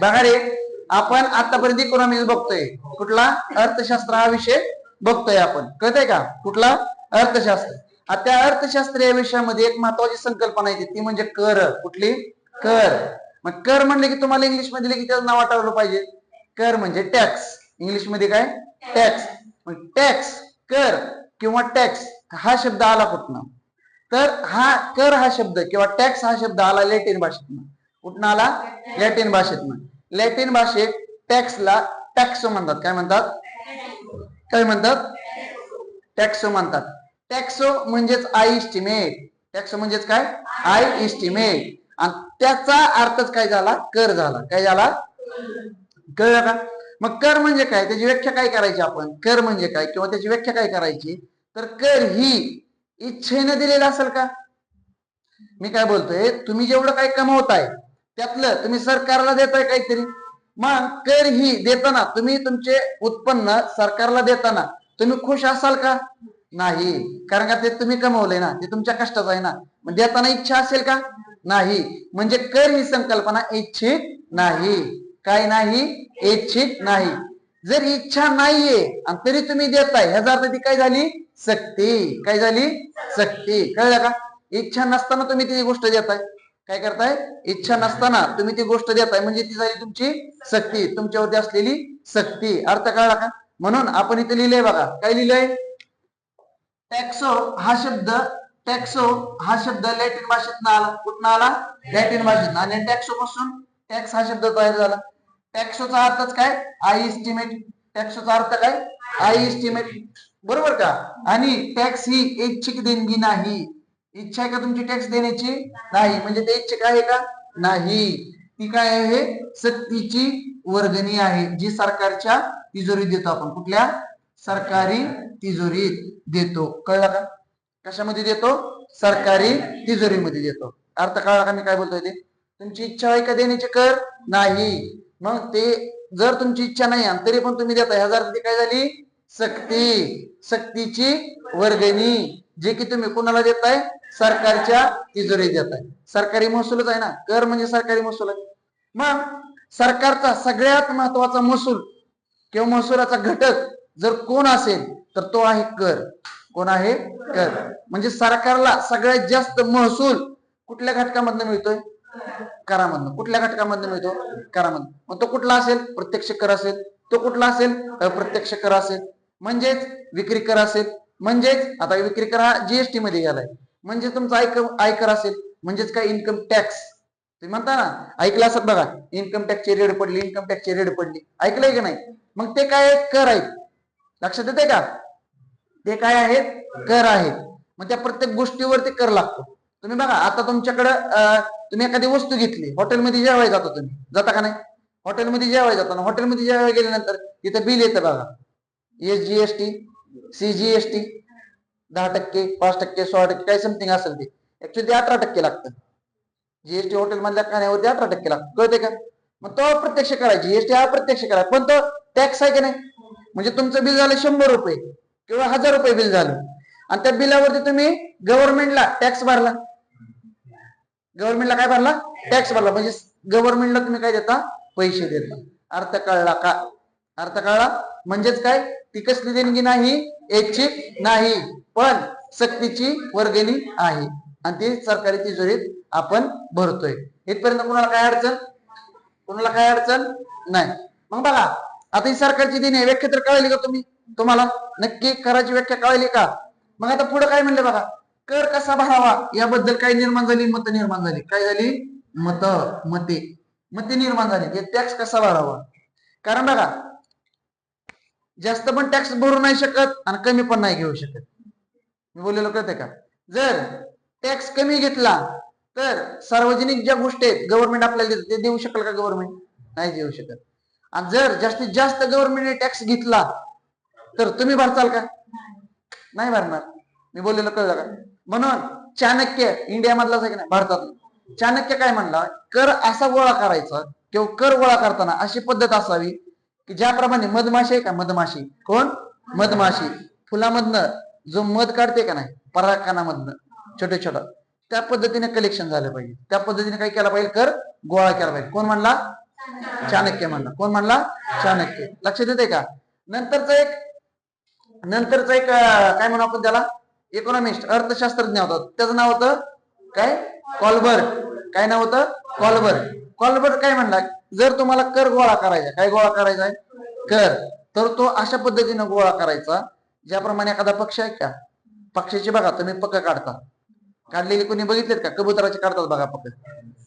बघा रे आपण आतापर्यंत इकॉनॉमिक्स बघतोय. कुठला? अर्थशास्त्र हा विषय बघतोय आपण. कळतंय का? कुठला? अर्थशास्त्र. आता त्या अर्थशास्त्र या विषयामध्ये एक महत्वाची संकल्पना येते ती. म्हणजे कर. कुठली? कर. मग कर म्हणले की तुम्हाला इंग्लिशमध्ये की त्याचं नाव आठवलं पाहिजे. कर म्हणजे टॅक्स. इंग्लिशमध्ये काय? टॅक्स. मग टॅक्स कर किंवा टॅक्स हा शब्द आला कुठनं? तर हा कर हा शब्द किंवा टॅक्स हा शब्द आला लॅटिन भाषेतनं. कुठनं आला लॅटिन भाषेत लॅटिन भाषेत टॅक्सला टॅक्स म्हणतात. काय म्हणतात? काय म्हणतात? टॅक्सो म्हणतात. टॅक्सो म्हणजेच आय इस्टिमेट टॅक्स म्हणजेच काय? आय इस्टिमेट आणि त्याचा अर्थच काय झाला? कर झाला. काय झाला? कळलं का? मग कर म्हणजे काय? त्याची व्याख्या काय करायची आपण? कर म्हणजे काय? किंवा त्याची व्याख्या काय करायची? तर कर ही इच्छेने दिलेला असेल का? मी काय बोलतोय? तुम्ही जेवढं काय कमवताय त्यातलं तुम्ही सरकारला देताय काहीतरी. मग कर ही देताना तुम्ही तुमचे उत्पन्न सरकारला देताना तुम्ही खुश असाल का? नाही. कारण का ते तुम्ही कमवलंय ना ते तुमच्या कष्टाचं आहे ना. देताना इच्छा असेल का? नाही. म्हणजे कर ही संकल्पना इच्छित नाही. काय नाही? इच्छित नाही. जर इच्छा नाहीये आणि तरी तुम्ही देताय ह्याचा अर्थ ती काय झाली? सक्ती. काय झाली? सक्ती. कळलं का? इच्छा नसताना तुम्ही ती गोष्ट देताय. काय करताय? इच्छा नसताना तुम्ही ती गोष्ट देताय. म्हणजे ती झाली तुमची सक्ती. तुमच्यावरती असलेली सक्ती. अर्थ कळला का? म्हणून आपण इथे लिहिलंय बघा. काय लिहिलंय? टॅक्सो हा शब्द टॅक्सो हा शब्द लॅटिन भाषेतनं आला. कुठनं आला? लॅटिन भाषेतनं आणि टॅक्सो पासून टॅक्स हा शब्द तयार झाला. टॅक्सोचा अर्थच काय? आय इस्टिमेट टॅक्सोचा अर्थ काय? आय इस्टिमेट बरोबर का? आणि टॅक्स ही ऐच्छिक देणगी नाही. इच्छा आहे का तुमची टॅक्स देण्याची? नाही. म्हणजे ते इच्छा आहे का? नाही. ती काय आहे? सक्तीची वर्गणी आहे जी सरकारच्या तिजोरीत देतो आपण. कुठल्या? सरकारी तिजोरीत देतो. कळला का? कशामध्ये देतो? सरकारी तिजोरीमध्ये देतो. अर्थ कळला का मी काय बोलतोय ते? तुमची इच्छा आहे का देण्याची कर? नाही. मग ते जर तुमची इच्छा नाही आणि तरी पण तुम्ही देताय. ह्याचा अर्थ काय झाली? सक्ती. सक्तीची वर्गणी जे की तुम्ही कुणाला देताय? सरकारच्या तिजोरीत आहे. सरकारी महसूलच आहे ना. कर म्हणजे सरकारी महसूल आहे. मग सरकारचा सगळ्यात महत्त्वाचा महसूल किंवा महसुलाचा घटक जर कोण असेल तर तो आहे कर. कोण आहे? कर. म्हणजे सरकारला सगळ्यात जास्त महसूल कुठल्या घटकामधनं मिळतोय? करामधनं. कुठल्या घटकामधनं मिळतो? करामधनं. मग तो कुठला असेल? प्रत्यक्ष कर असेल. तो कुठला असेल? अप्रत्यक्ष कर असेल. म्हणजेच विक्री कर असेल. म्हणजेच आता विक्री कर हा जीएसटी मध्ये गेलाय. म्हणजे तुमचा आयकर आयकर असेल म्हणजेच काय इन्कम टॅक्स तुम्ही म्हणता ना ऐकलं असत बघा इन्कम टॅक्सची रेड पडली इन्कम टॅक्सची रेड पडली. ऐकलंय की नाही? मग ते काय कर आहेत. लक्षात येते का? ते काय आहेत? कर आहेत. मग त्या प्रत्येक गोष्टीवरती कर लागतो. तुम्ही बघा आता तुमच्याकडं तुम्ही एखादी वस्तू घेतली हॉटेलमध्ये जेवायला जातो तुम्ही. जाता का नाही? हॉटेलमध्ये जेवाय जाताना हॉटेलमध्ये जेवाय गेल्यानंतर तिथं बिल येतं बघा. S G S T C G S T दहा टक्के पाच टक्के सोळा टक्के काय समथिंग असेल ते. ऍक्च्युली ते अठरा टक्के लागतं. जीएसटी हॉटेल मधल्या खाण्यावरती अठरा टक्के लागतं. कळते का? मग तो अप्रत्यक्ष करा. जीएसटी अप्रत्यक्ष करा. पण तो टॅक्स आहे की नाही? म्हणजे तुमचं बिल झालं शंभर रुपये किंवा हजार रुपये बिल झालं. आणि त्या बिलावरती तुम्ही गव्हर्नमेंटला टॅक्स भरला. गव्हर्नमेंटला काय भरला? टॅक्स भरला. म्हणजे गव्हर्नमेंटला तुम्ही काय देता? पैसे देता. अर्थ कळला का? अर्थ कळला? म्हणजेच काय? ती कसली देणगी नाही ऐच्छिक नाही पण सक्तीची वर्गणी आहे. आणि ती सरकारी तिजोरीत आपण भरतोय. इथपर्यंत कोणाला काय अडचण? कोणाला काय अडचण? नाही. मग बघा आता ही सरकारची देणी आहे. व्याख्या तर कळली का तुम्ही? तुम्हाला? नक्की कराची व्याख्या कळली का? मग आता पुढे काय म्हणलं बघा? कर कसा भरावा? याबद्दल काय निर्माण झाली? मत निर्माण झाली. काय झाली? मत मते. मते निर्माण झाली. टॅक्स कसा भरावा? कारण बघा जास्त पण टॅक्स भरू नाही शकत आणि कमी पण नाही घेऊ शकत. मी बोललेलो कळतंय का? जर टॅक्स कमी घेतला तर सार्वजनिक ज्या गोष्टी आहेत गव्हर्नमेंट आपल्याला देतं ते देऊ शकेल का गव्हर्नमेंट नाही देऊ शकत. आणि जर जास्तीत जास्त गव्हर्नमेंटने टॅक्स घेतला तर तुम्ही भरचाल का? नाही भरणार. मी बोललेलं कळलं का? म्हणून चाणक्य इंडिया मधलाच आहे की नाही? भारतात. चाणक्य काय म्हणला? कर असा गोळा करायचा किंवा कर गोळा करताना अशी पद्धत असावी की ज्याप्रमाणे मधमाशी आहे का मधमाशी? कोण? मधमाशी. फुलामधनं. जो मध काढते का नाही? परागकणामधनं. छोटे छोट. त्या पद्धतीने कलेक्शन झालं पाहिजे. त्या पद्धतीने काय केलं पाहिजे? कर गोळा केला पाहिजे. कोण म्हणला? चाणक्य म्हणला. कोण म्हणला? चाणक्य. लक्षात येते का? नंतरचा एक नंतरचा एक काय म्हणू आपण त्याला? इकॉनॉमिस्ट अर्थशास्त्रज्ञ होता. त्याचं नाव होतं काय? कॉल्बर्ट काय नाव होतं? कॉल्बर्ट कॉल्बर्ट काय म्हणला? जर तुम्हाला कर गोळा करायचा काय गोळा करायचा आहे? कर. तर तो अशा पद्धतीनं गोळा करायचा ज्याप्रमाणे एखादा पक्ष आहे का? पक्षाचे बघा तुम्ही पक्क काढता. काढलेली कोणी बघितलेत का? कबुतराचे काढतात बघा पक्क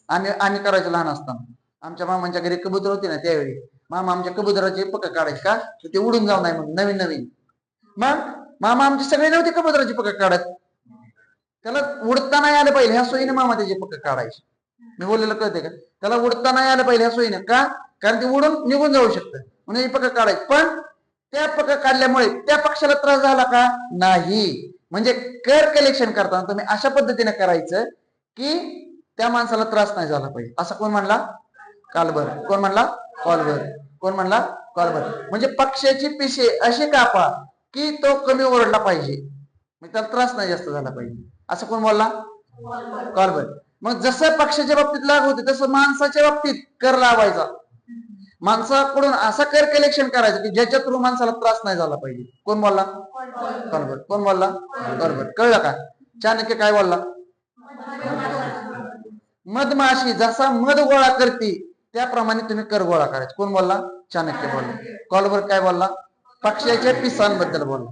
आम्ही आम्ही करायचो लहान असताना. आमच्या मामांच्या घरी कबुतर होते ना त्यावेळी. मामा आमच्या कबुतराचे पक्क काढायचे का? तर ते उडून जाऊ नाही म्हणून नवीन नवीन. मग मामा आमचे सगळे नव्हते कबुतराचे पक्क काढत. त्याला उडता नाही आलं पाहिजे. ह्या सोयीने मामा त्याचे पक्क काढायचे. मी बोललेलं कळते का? त्याला उडता नाही आलं पाहिजे ह्या सोयीने. का? कारण ते उडून निघून जाऊ शकतं. म्हणून हे पक्क काढायचं. पण त्या पक्क काढल्यामुळे त्या पक्षाला त्रास झाला का? नाही. म्हणजे कर कलेक्शन करताना तुम्ही अशा पद्धतीने करायचं की त्या माणसाला त्रास नाही झाला पाहिजे. असं कोण म्हणला? कालभर. कोण म्हणला? कॉलभर. कोण म्हणला? कॉलभर. म्हणजे पक्षाची पिशे अशी कापा की तो कमी ओरडला पाहिजे. म्हणजे त्याला त्रास नाही जास्त झाला पाहिजे. असं कोण बोलला? कॉलभर. मग जसं पक्षाच्या बाबतीत लागू होते तसं माणसाच्या बाबतीत कर लावायचा. माणसाकडून असा कर कलेक्शन करायचं की ज्याच्या थ्रू माणसाला त्रास नाही झाला पाहिजे. कोण बोलला? कॉलबर कोण बोलला? बरोबर कळलं का? चाणक्य काय बोलला? मधमाशी जसा मध गोळा करते त्याप्रमाणे तुम्ही कर गोळा करायचे. कोण बोलला? चाणक्य बोलला. कॉलवर काय बोलला? पक्षाच्या पिसांबद्दल बोलला.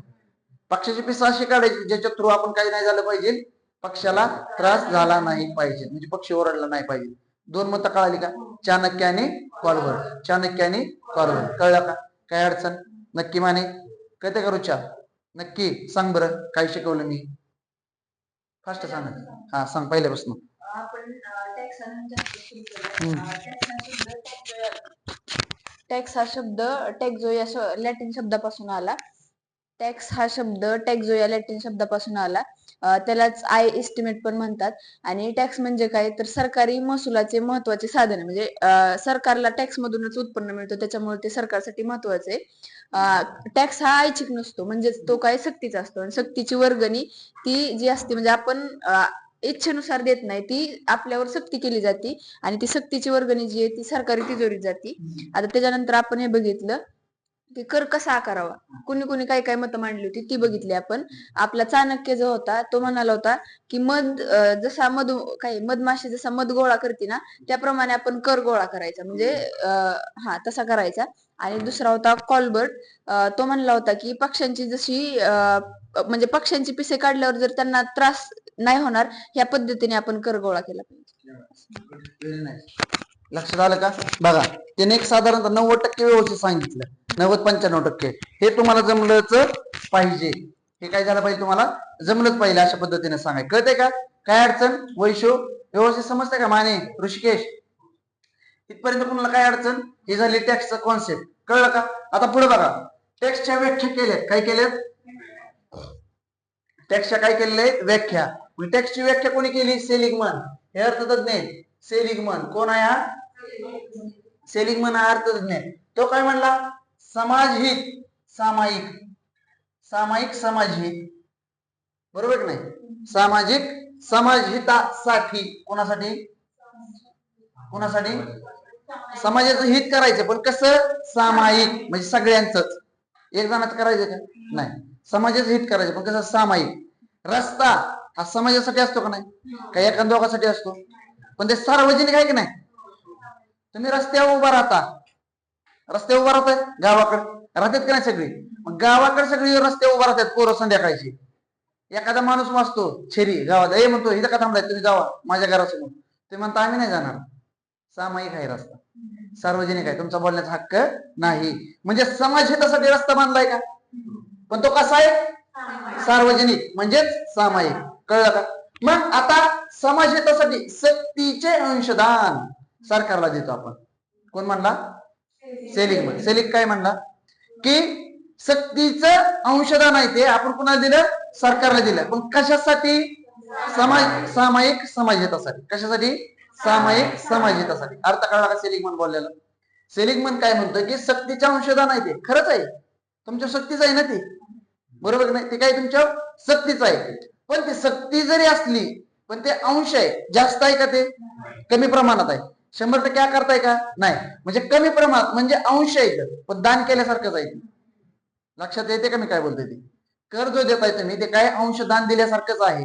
पक्षाची पिसा अशी काढायची ज्याच्या थ्रू आपण काही नाही झालं पाहिजे. पक्षाला त्रास झाला नाही पाहिजे. म्हणजे पक्ष ओरडला नाही पाहिजे. दोन मतं कळाली का? चाणक्य आणि कॉलवर चाणक्य आणि कॉलवर कळलं का? काय अडचण? नक्की माने. कळते का रुचा नक्की सांग बरं. काय शिकवलं मी? फास्ट सांग. हा सांग पहिल्यापासून. टॅक्स हा शब्द टॅक्झो या लॅटिन शब्दापासून आला. टॅक्स हा शब्द टॅक्झो या लॅटिन शब्दापासून आला. त्यालाच आय एस्टिमेट पण म्हणतात. आणि टॅक्स म्हणजे काय? तर सरकारी महसुलाचे महत्त्वाचे साधन म्हणजे सरकारला टॅक्स मधूनच उत्पन्न मिळतं. त्याच्यामुळे ते सरकारसाठी महत्त्वाचे आहे. टॅक्स हा ऐच्छिक नसतो. म्हणजेच तो काय सक्तीचा असतो. आणि सक्तीची वर्गणी ती जी असते म्हणजे आपण इच्छेनुसार देत नाही ती आपल्यावर सक्ती केली जाते. आणि ती सक्तीची वर्गणी जी आहे ती सरकारी तिजोरीत जाते. आता त्याच्यानंतर आपण हे बघितलं. की कर कसा आकारावा कुणी कुणी काही काही मतं मांडली होती ती बघितली आपण. आपला चाणक्य जो होता तो म्हणाला होता की मध जसा मध काय मधमाशी जसा मध गोळा करते ना त्याप्रमाणे आपण कर गोळा करायचा. म्हणजे हा तसा करायचा. आणि दुसरा होता कॉल्बर्ट. तो म्हणला होता की पक्ष्यांची जशी म्हणजे पक्ष्यांची पिसे काढल्यावर जर त्यांना त्रास नाही होणार ह्या पद्धतीने आपण कर गोळा केला पाहिजे. लक्षात आलं का? बघा त्याने एक साधारणतः नव्वद टक्के व्यवस्थित सांगितलं. नव्वद पंच्याण्णव टक्के. हे तुम्हाला जमलंच पाहिजे. हे काय झालं पाहिजे तुम्हाला? जमलंच पाहिजे अशा पद्धतीने सांगाय कळते का? काय अडचण? वैशो? व्यवस्थित समजतंय का? माने? ऋषिकेश? इथपर्यंत कुणाला काय अडचण? हे झाली टॅक्सचा कॉन्सेप्ट कळलं का? आता पुढे बघा. टॅक्सच्या व्याख्या केल्यात. काय केल्यात? टॅक्सच्या काय केलेल्या आहेत? व्याख्या. टॅक्सची व्याख्या कोणी केली? सेलिंगमन. हे अर्थतज्ञ आहेत. सेलिगमन. कोण आहे हा? सेलिगमन हा अर्थतज्ञ. तो काय म्हणला? समाजहित सामायिक. सामायिक समाजहित. बरोबर की नाही? सामाजिक समाजहितासाठी. कोणासाठी? कोणासाठी? समाजाचं हित करायचं पण कसं? सामायिक. म्हणजे सगळ्यांच एक जणाचं करायचं का? नाही. समाजाचं हित करायचं पण कसं? सामायिक. रस्ता हा समाजासाठी असतो का नाही? काही एका दोघांसाठी असतो? पण ते सार्वजनिक आहे की नाही? तुम्ही रस्त्यावर उभा राहता. रस्त्यावर उभा राहताय? गावाकडे. राहतात की नाही सगळी? मग गावाकडे सगळी रस्त्यावर उभा राहतात पोरं संध्याकाळची. एखादा माणूस वाचतो छेरी गावात ए म्हणतो इथं का थांबलाय? तुम्ही जावा माझ्या घरासमोर. ते म्हणता आम्ही नाही जाणार. सामायिक आहे रस्ता. सार्वजनिक आहे. तुमचा बोलण्याचा हक्क नाही. म्हणजे समाज हितासाठी रस्ता बांधलाय का? पण तो कसा आहे? सार्वजनिक. म्हणजेच सामायिक. कळलं का? मग आता समाज हितासाठी सक्तीचे अंशदान सरकारला देतो आपण. कोण म्हणला? सेलिंग सेलिक काय म्हणला? की सक्तीचं अंशदान आहे ते आपण कुणाला दिलं? सरकारला दिलं. पण कशासाठी? समाज सामायिक समाज हितासाठी. कशासाठी? सामायिक समाज हितासाठी. अर्थ कळला का सेलिंगमन बोललेला? म्हण काय म्हणतो की सक्तीच्या अंशदान आहे ते. खरंच आहे. तुमच्या सक्तीच आहे ना ते. बरोबर नाही? ते काय तुमच्या सक्तीच आहे पण ती सक्ती जरी असली पण ते अंश आहे. जास्त आहे का ते? कमी प्रमाणात आहे. शंभर टक्के आकारताय का? नाही. म्हणजे कमी प्रमाणात म्हणजे अंश आहे पण दान केल्यासारखंच आहे लक्षात येते का मी काय बोलतोय ते? कर जो देताय तुम्ही ते काय अंश दान दिल्यासारखंच आहे.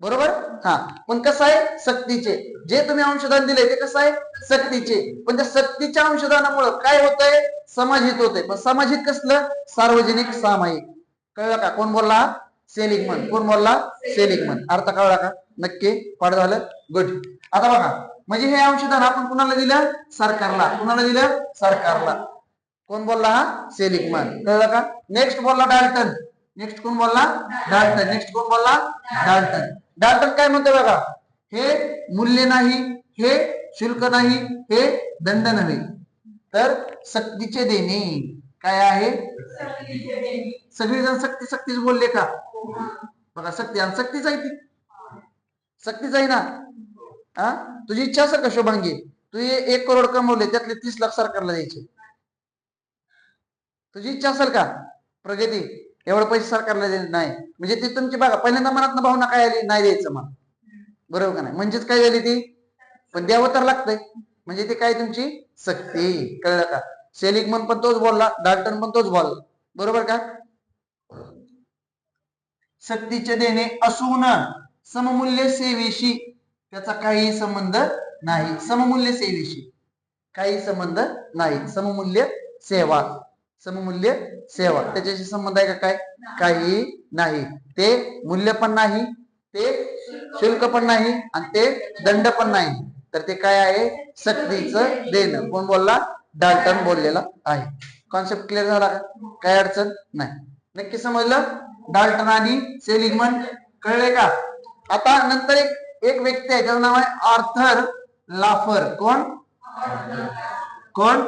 बरोबर? हा. पण कसं आहे? सक्तीचे. जे तुम्ही अंशदान दिले ते कसं आहे? सक्तीचे. पण त्या सक्तीच्या अंशदानामुळं काय होतंय? होत होतंय. पण समाजित कसलं? सार्वजनिक सामायिक. कळलं का? कोण बोलला? सैनिक म्हण कोण बोलला? सैनिक म्हण अर्थ कळला का? नक्की. पाठ झालं? गुड आता बघा. म्हणजे हे अंशदान आपण कुणाला दिलं? सरकारला. कुणाला दिलं? सरकारला. कोण बोलला हा? सैनिक म्हण कळलं का? नेक्स्ट बोलला डाल्टन नेक्स्ट कोण बोलला? डाल्टन नेक्स्ट कोण बोलला? डाल्टन डाल्टन काय म्हणतो बघा? हे मूल्य नाही हे शुल्क नाही हे दंड नव्हे. तर सक्तीचे देणे. काय आहे? सगळेजण सक्ती सक्तीच बोलले का? बघा सक्ती आणि सक्तीच आहे ती. सक्तीच आहे ना. हा? तुझी इच्छा सर का शुभांगी? तू एक करोड कमवले त्यातले तीस लाख सरकारला द्यायचे. तुझी इच्छा असेल का? प्रगती एवढे पैसे सरकारला द्यायचे नाही. म्हणजे ती तुमची बघा पहिल्यांदा मनात भावना काय आली? नाही द्यायचं मग बरोबर का नाही? म्हणजेच काय झाली ती? पण द्यावं तर लागतंय. म्हणजे ती काय तुमची? सक्ती. कळलं का? सेलिंगमन पण तोच बोलला डाल्टन पण तोच बोलला. बरोबर का? सक्तीचे देणे असून सममूल्य सेवेशी त्याचा काही संबंध नाही. सममूल्य सेवेशी काही संबंध नाही. सममूल्य सेवा. सममूल्य सेवा. त्याच्याशी संबंध आहे का काय? काही नाही. ते मूल्य पण नाही ते शुल्क पण नाही आणि ते दंड पण नाही. तर ते काय आहे? सक्तीचं देणं. कोण बोलला? डाल्टन बोललेला आहे. कॉन्सेप्ट क्लिअर झाला का? काय अडचण? नाही. नक्की समजलं? डाल्टन आणि सेलिगमन कळले का? आता नंतर एक एक व्यक्ती आहे त्याचं नाव आहे आर्थर लाफर कोण? कोण?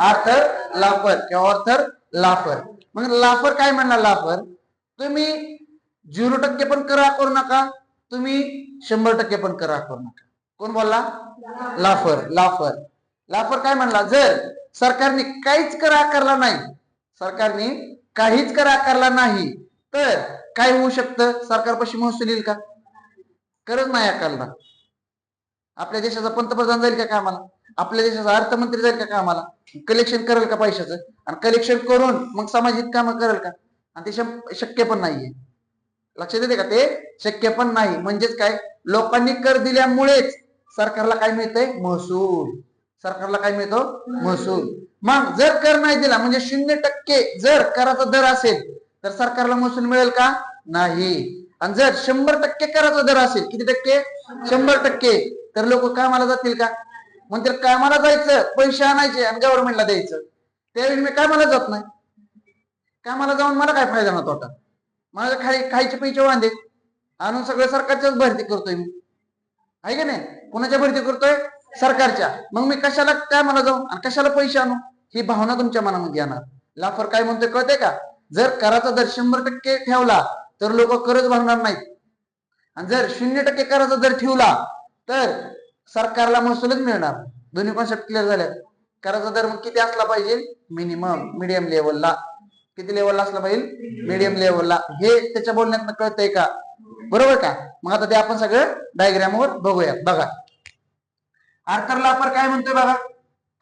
आर्थर लाफर किंवा आर्थर लाफर मग लाफर काय म्हणला लाफर तुम्ही झिरो टक्के पण करा करू नका तुम्ही शंभर टक्के पण करा करू नका. कोण बोलला? लाफर लाफर लाफर काय म्हणला? जर सरकारने काहीच कर आकारला नाही सरकारने काहीच कर आकारला नाही तर काय होऊ शकतं? सरकारपाशी महसूल येईल का? करत नाही आकारला. आपल्या देशाचा पंतप्रधान जाईल का कामाला? आपल्या देशाचा अर्थमंत्री जाईल का कामाला? कलेक्शन करेल का पैशाचं? आणि कलेक्शन करून मग सामाजिक कामं करेल का? आणि ते शक्य पण नाहीये. लक्षात येते का ते? शक्य पण नाही. म्हणजेच काय? लोकांनी कर दिल्यामुळेच सरकारला काय मिळतंय? महसूल. सरकारला काय मिळतो? महसूल. मग जर कर नाही दिला म्हणजे शून्य टक्के जर कराचा दर असेल तर सरकारला महसूल मिळेल का? नाही. आणि जर शंभर टक्के कराचा दर असेल किती टक्के? शंभर टक्के. तर लोक कामाला जातील का? म्हणतील कामाला जायचं पैसे आणायचे आणि गव्हर्नमेंटला द्यायचं. त्यावेळी मी कामाला जात नाही. कामाला जाऊन मला काय फायदा ना तोटा? मला खाई खायचे पैसे वांदे. आणून सगळं सरकारच्याच भरती करतोय मी. आहे का नाही? कोणाच्या भरती करतोय? सरकारच्या. मग मी कशाला कामाला जाऊ आणि कशाला पैसे आणू? ही भावना तुमच्या मनामध्ये येणार. लाफर काय म्हणतोय कळते का? जर कराचा दर शंभर टक्के ठेवला तर लोक करच भरणार नाहीत. आणि जर शून्य टक्के कराचा दर ठेवला तर सरकारला महसूलच मिळणार. दोन्ही कॉन्सेप्ट क्लिअर झाल्यात. कराचा दर मग किती असला पाहिजे? मिनिमम मिडियम लेवलला किती लेवलला असला पाहिजे? मिडियम लेवलला हे त्याच्या बोलण्यात कळतंय का? बरोबर का? मग आता ते आपण सगळं डायग्राम वर बघूया. बघा. आर्थर लापर काय म्हणतोय बघा?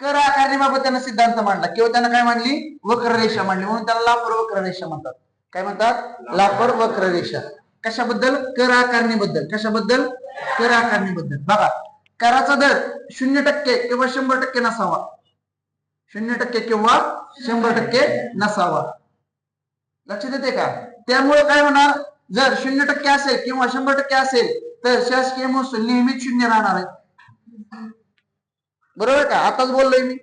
कर आकारणीबाबत त्यांना सिद्धांत मांडला. किंवा त्यांना काय मांडली? वक्ररेषा मांडली. म्हणून त्याला लापर वक्ररेषा म्हणतात. काय म्हणतात? लापर वक्ररेषा. कशाबद्दल? कर आकारणीबद्दल. कशाबद्दल? कर आकारणीबद्दल. बघा कराचा दर शून्य टक्के किंवा शंभर टक्के नसावा. शून्य टक्के किंवा शंभर टक्के नसावा. लक्षात येते का? त्यामुळे काय होणार? जर शून्य टक्के असेल किंवा शंभर टक्के असेल तर शासकीय महसूल नेहमीच शून्य राहणार आहे. बरोबर का? आताच बोललोय मी.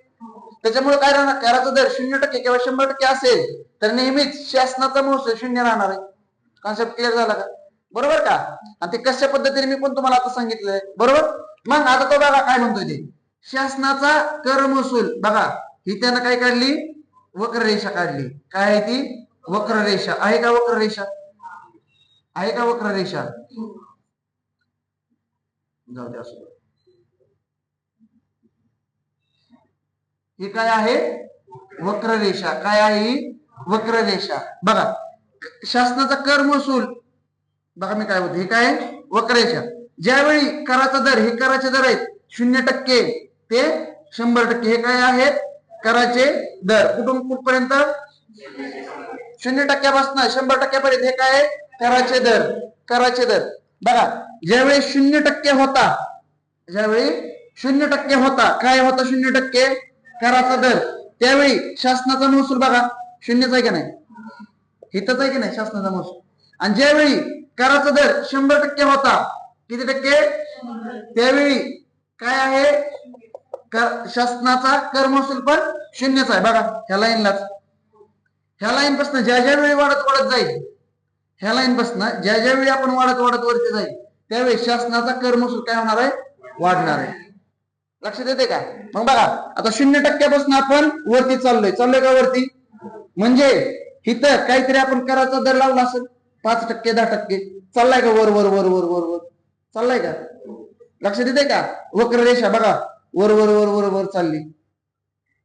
त्याच्यामुळे काय राहणार? कराचा दर शून्य टक्के किंवा शंभर टक्के असेल तर नेहमीच शासनाचा महसूल शून्य राहणार आहे. कॉन्सेप्ट क्लिअर झाला का? बरोबर का? आणि ते कशा पद्धतीने मी पण तुम्हाला आता सांगितलंय. बरोबर? मग आता तो बघा काय म्हणतोय ते. शासनाचा कर महसूल बघा ही त्यानं काय काढली? वक्ररेषा काढली. काय आहे ती? वक्ररेषा. आहे का वक्ररेषा? आहे का वक्ररेषा? जाऊ द्या असू द्या. ही काय आहे? वक्ररेषा. काय आहे ही? वक्ररेषा. बघा शासनाचा कर महसूल. बघा मी काय होतो हे काय वक्ररेषा. ज्यावेळी कराचा दर हे कराचे दर आहेत शून्य टक्के ते शंभर टक्के. हे काय आहेत? कराचे दर. कुठून कुठपर्यंत? शून्य टक्क्यापासून शंभर टक्क्यापर्यंत. हे काय आहे? कराचे दर. कराचे दर. बघा ज्यावेळी शून्य टक्के होता ज्यावेळी शून्य टक्के होता काय होता शून्य टक्के? कराचा दर. त्यावेळी शासनाचा महसूल बघा. शून्यच आहे की नाही? हितच आहे की नाही शासनाचा महसूल? आणि ज्यावेळी कराचा दर शंभर टक्के होता किती टक्के? त्यावेळी काय आहे? कर- शासनाचा कर महसूल पण शून्यच आहे. बघा ह्या लाईनलाच. ह्या लाईन पासन ज्या ज्या वेळी वाढत वाढत जाईल ह्या लाईन पासन ज्या ज्या वेळी आपण वाढत वाढत वरती जाईल त्यावेळी शासनाचा कर महसूल काय होणार आहे? वाढणार आहे. लक्षात येते का? मग बघा आता शून्य टक्क्यापासून आपण वरती चाललोय. चाललोय का वरती? म्हणजे इथं काहीतरी आपण कराचा दर लावला असेल. पाच टक्के दहा टक्के. चाललाय का वर वर वर वर वर वर? चाललाय का? लक्षात येते का? वक्र रेषा बघा. वर वर वर वर वर चालली.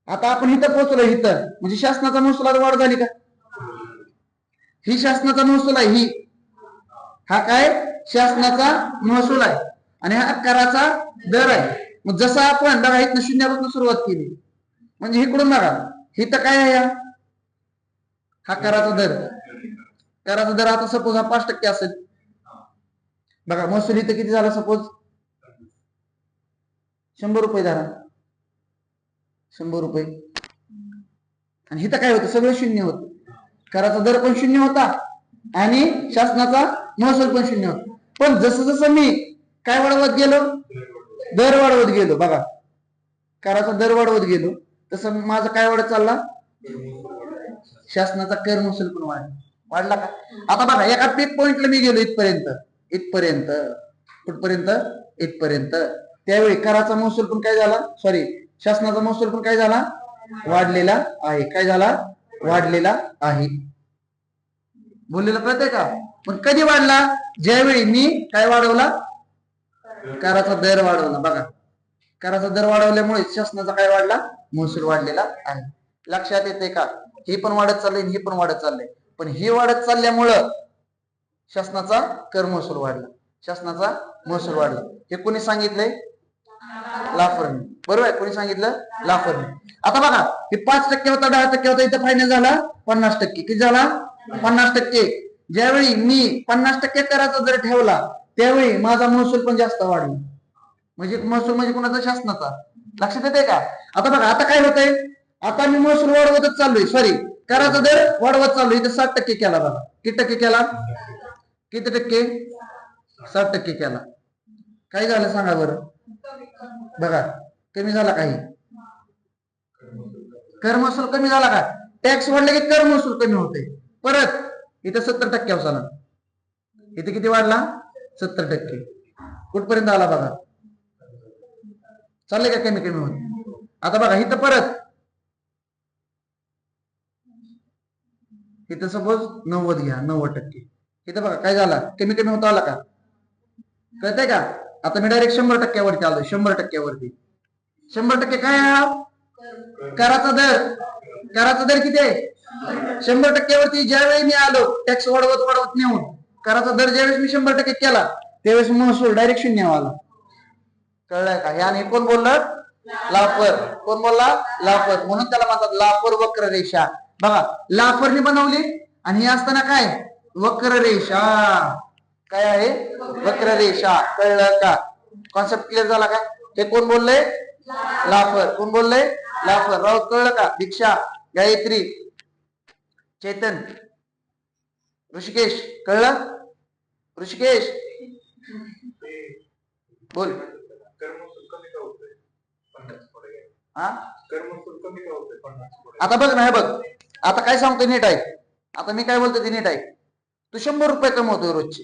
आता आपण इथं पोहोचलो इथं. म्हणजे शासनाचा महसुलात वाढ झाली का? ही शासनाचा महसूल आहे ही. हा काय? शासनाचा महसूल आहे. आणि हा कराचा दर आहे. मग जसं आपण बघा इथनं शून्यापासून सुरुवात केली. म्हणजे इकडून बघा इथं काय आहे हा? हा कराचा दर. कराचा दर आता सपोज हा पाच टक्के असेल. बघा महसूल इथं किती झाला सपोज शंभर रुपये धरा शंभर रुपये. आणि इथं काय होतं? सगळं शून्य होत. कराचा दर पण शून्य होता आणि शासनाचा महसूल पण शून्य होता. पण जसं जसं मी काय वाढवत गेलो दर वाढवत गेलो बघा. कराचा दर वाढवत गेलो. तसं माझं काय वाढत चालला? शासनाचा कर महसूल पण वाढला. वाढला का? आता बघा एका पीक पॉइंटला मी गेलो इथपर्यंत. इथपर्यंत. कुठपर्यंत? इथपर्यंत. त्यावेळी कराचा महसूल पण काय झाला? सॉरी शासनाचा महसूल पण काय झाला? वाढलेला आहे. काय झाला? वाढलेला आहे. बोललेलं कळतंय का? पण कधी वाढला? ज्यावेळी मी काय वाढवला? कराचा दर वाढवला. बघा. कराचा दर वाढवल्यामुळे शासनाचा काय वाढला? महसूल वाढलेला आहे. लक्षात येते का? हे पण वाढत चाललंय हे पण वाढत चाललंय. पण हे वाढत चालल्यामुळं शासनाचा कर महसूल वाढला. शासनाचा महसूल वाढला. हे कोणी सांगितलंय? लाफरने बरोबर आहे? कोणी सांगितलं? लाफरने आता बघा. हे पाच टक्के होता दहा टक्के होता इथं फायनल झाला. पन्नास टक्के. किती झाला? पन्नास टक्के. ज्यावेळी मी पन्नास टक्के कराचा जर ठेवला त्यावेळी माझा महसूल पण जास्त वाढला. म्हणजे महसूल म्हणजे कोणाचा? शासनाचा. लक्षात येते का? आता बघा आता काय होतंय? आता मी महसूल वाढवतच चाललोय सॉरी कराचा दर वाढवत चाललोय. इथे साठ टक्के केला बघा. किती टक्के केला? किती टक्के? साठ टक्के केला. काय झालं सांगा बरं? बघा कमी झाला काही? कर महसूल कमी झाला का? टॅक्स वाढले की कर महसूल कमी होते परत इथं सत्तर टक्के झाला इथे किती वाढला? सत्तर टक्के. कुठपर्यंत आला बघा? चालले का कमी कमी होत आता बघा, इथं परत. इथं सपोज़ नव्वद घ्या, नव्वद टक्के. इथं बघा, काय झाला? कमी कमी होता आला का? कळतंय का? आता मी डायरेक्ट शंभर टक्क्यावरती आलोय, शंभर टक्क्यावरती. शंभर टक्के काय? कराचा दर. कराचा दर किती आहे? शंभर टक्क्यावरती ज्यावेळी मी आलो टॅक्स वाढवत वाढवत नेऊन. कराचा दर ज्यावेळेस मी शंभर टक्के केला त्यावेळेस महसूल डायरेक्ट शून्य आला. कळलंय का? याने कोण बोललं? लापर कोण बोलला? लापर म्हणून त्याला म्हणतात लापर वक्र रेषा बघा लापरने बनवली आणि हे असताना काय? वक्र रेषा काय आहे? वक्र रेषा कळलं का? कॉन्सेप्ट क्लिअर झाला का? हे कोण बोललंय? लाफर. कोण बोललंय? लाफर. राऊत कळलं का? दीक्षा गायत्री चेतन. ऋषिकेश कळला? ऋषिकेश? बोल. हा? आता बघ ना हे बघ. आता काय सांगतोय नीट आहे आता मी काय बोलतो ते नीट आहे तू शंभर रुपये कमवतोय रोजचे.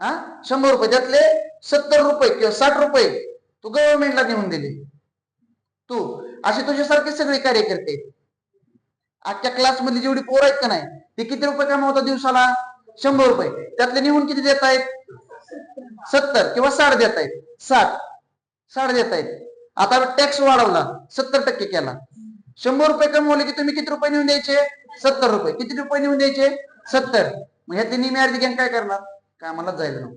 हा? शंभर रुपये त्यातले सत्तर रुपये किंवा साठ रुपये तू गव्हर्नमेंटला नेऊन दिले. तू. असे तुझ्यासारखे सगळे कार्यकर्ते. करते आजच्या क्लासमध्ये जेवढी पोर आहेत का नाही? ते किती रुपये कमवतात दिवसाला? शंभर रुपये. त्यातले निहून किती देत आहेत सत्तर किंवा साठ देत आहेत साठ. साठ देत आहेत आता टॅक्स वाढवला. सत्तर टक्के केला. शंभर रुपये कमवले की तुम्ही किती रुपये नेऊन द्यायचे? सत्तर रुपये. किती रुपये नेऊन द्यायचे? सत्तर. मग ह्यातली निम्मी अर्धी गॅंग काय करणार? कामाला जायला नको.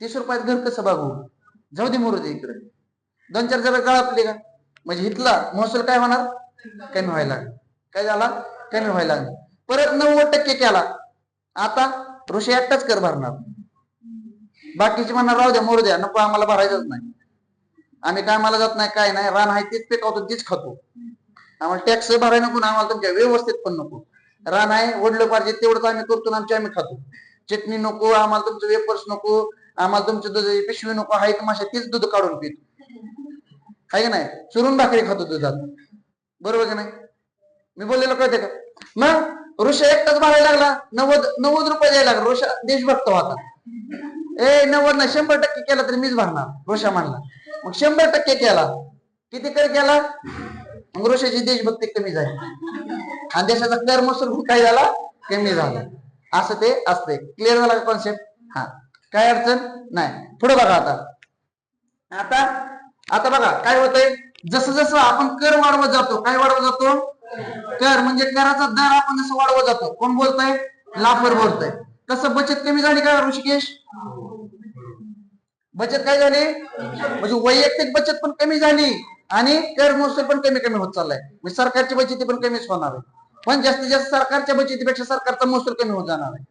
तीस रुपयात घर कसं बघू जाऊ दे मुरुदे दे इकडे. दोन चार जरा गळापले का? म्हणजे इथला महसूल काय होणार? कमी व्हायला काय झाला? कमी व्हायला लागली. परत नव्वद टक्के केला. आता ऋषी एकटाच कर भरणार. बाकीचे म्हणणार राहू द्या मोरू द्या नको आम्हाला भरायचंच नाही. आम्ही काय मला जात नाही काय नाही रान आहे तेच पिकवतो तीच खातो. आम्हाला टॅक्स भरायला नको ना आम्हाला तुमच्या व्यवस्थित पण नको. रान आहे वडलं पाहिजे तेवढंच आम्ही करतो आणि आमची आम्ही खातो. चटणी नको आम्हाला तुमचं वेपर्स नको आम्हाला तुमचं दुधाची पिशवी नको आहे माशा तीच दूध काढून पितो. आहे का नाही? चुरून भाकरी खातो दुधात. बरोबर का नाही? मी बोललेलं कळते का? मग ऋषा एकटाच भरायला लागला. नव्वद नव्वद रुपये द्यायला लागला. ऋषा देशभक्त होता. ए नव्वद ना शंभर टक्के केला तरी मीच भरणार. ऋषा म्हणला. मग शंभर टक्के केला. किती कर केला? मग ऋषाची देशभक्ती कमी झाली. आणि देशाचा कर महसूल काय झाला? कमी झाला. असं ते असते क्लिअर झाला का कॉन्सेप्ट हा. काय अडचण? नाही. पुढे बघा आता. आता आता बघा. काय होतंय? जसं जसं आपण कर वाढवत जातो काय वाढवत जातो? कर म्हणजे कराचा दर आपण जसं वाढवत जातो. कोण बोलतोय? लाफर बोलतोय. तसं बचत कमी झाली का ऋषिकेश? बचत काय झाली? म्हणजे वैयक्तिक बचत पण कमी झाली आणि कर महसूल पण कमी कमी होत चाललाय. म्हणजे सरकारची बचती पण कमीच होणार आहे. पण जास्तीत जास्त सरकारच्या बचतीपेक्षा सरकारचा महसूल कमी होत जाणार आहे.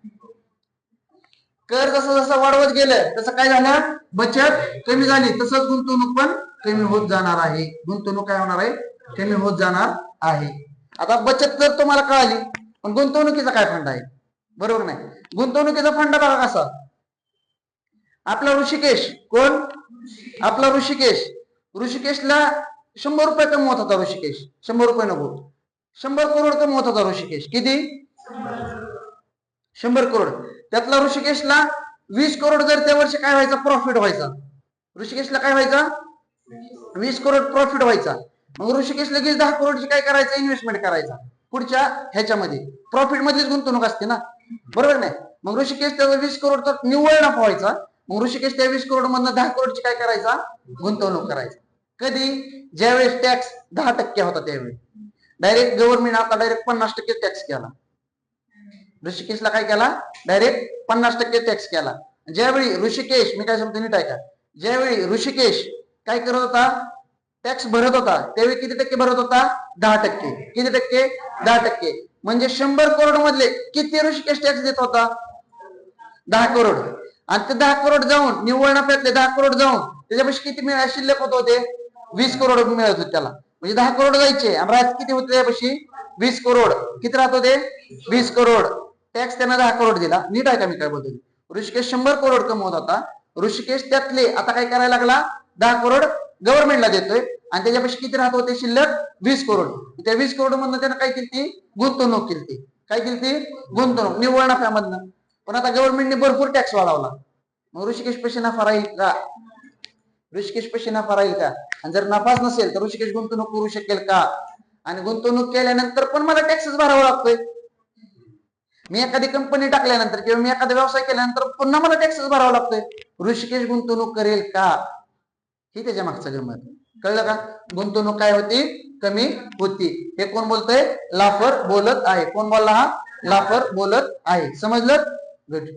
कर जसं जसं वाढवत गेलं तसं काय झालं? बचत कमी झाली. तसंच गुंतवणूक पण कमी होत जाणार आहे. गुंतवणूक काय होणार आहे? कमी होत जाणार आहे. आता बचत तर तुम्हाला कळाली पण गुंतवणुकीचा काय फंड आहे? बरोबर नाही? गुंतवणुकीचा फंड बघा कसा. आपला ऋषिकेश कोण? आपला ऋषिकेश. ऋषिकेशला शंभर रुपये कमवत होता ऋषिकेश. शंभर रुपये नको. शंभर करोड कमवत होता ऋषिकेश. किती? शंभर करोड. त्यातला ऋषिकेशला वीस करोड जर त्या वर्षी काय व्हायचा? प्रॉफिट व्हायचा. ऋषिकेशला काय व्हायचा? वीस करोड प्रॉफिट व्हायचा. मग ऋषिकेश लगेच दहा करोडची काय करायचं? इन्व्हेस्टमेंट करायचा. पुढच्या ह्याच्यामध्ये. प्रॉफिट मध्येच गुंतवणूक असते ना? बरोबर नाही? मग ऋषिकेश त्याचा वीस करोड तर निव्वळ नफा व्हायचा. मग ऋषिकेश त्या वीस करोड मधनं दहा करोडची काय करायचा? गुंतवणूक करायचा. कधी? ज्यावेळेस टॅक्स दहा टक्के होता त्यावेळी. डायरेक्ट गव्हर्नमेंट आता डायरेक्ट पन्नास टक्के टॅक्स केला. ऋषिकेशला काय केला? डायरेक्ट पन्नास टक्के टॅक्स केला. ज्यावेळी ऋषिकेश मी काय सांगतो नीट ऐका. ज्यावेळी ऋषिकेश काय करत होता? टॅक्स भरत होता. त्यावेळी किती टक्के भरत होता? दहा टक्के. किती टक्के? दहा टक्के. म्हणजे शंभर करोड मधले किती ऋषिकेश टॅक्स देत होता? दहा करोड आणि ते दहा करोड जाऊन निव्वळ नफ्यातले दहा करोड जाऊन त्याच्यापाशी किती मिळा शिल्लक होत होते? वीस करोड मिळत होते त्याला. म्हणजे दहा करोड जायचे. आणि राहत किती होते त्यापाशी वीस करोड किती राहत होते? वीस करोड टॅक्स त्यांना दहा करोड दिला. नीट आहे का मी काय बोलतो ऋषिकेश शंभर करोड कमवत होता. ऋषिकेश त्यातले आता काय करायला लागला? दहा करोड गव्हर्नमेंटला देतोय. आणि त्याच्यापेक्षा किती राहत होते? शिल्लक वीस करोड. त्या वीस करोड मधनं त्यानं काय केली ती? गुंतवणूक केली ती. काय केली ती? गुंतवणूक. निव्वळ नफ्यामधनं. पण आता गव्हर्नमेंटने भरपूर टॅक्स वाढवला. मग ऋषिकेश पैसे नफा राहील का? ऋषिकेश पैसे नफा राहील का? आणि जर नफाच नसेल तर ऋषिकेश गुंतवणूक करू शकेल का? आणि गुंतवणूक केल्यानंतर पण मला टॅक्सच भरावा लागतोय. मी एखादी कंपनी टाकल्यानंतर किंवा मी एखादा व्यवसाय केल्यानंतर पुन्हा मला टॅक्सच भरावा लागतोय. ऋषिकेश गुंतवणूक करेल का? ही त्याच्या मागचं गमत. कळलं का? गुंतवणूक काय होती? कमी होती. हे कोण बोलतय? लाफर बोलत आहे. कोण बोलला हा? लाफर बोलत आहे. समजलं? गुड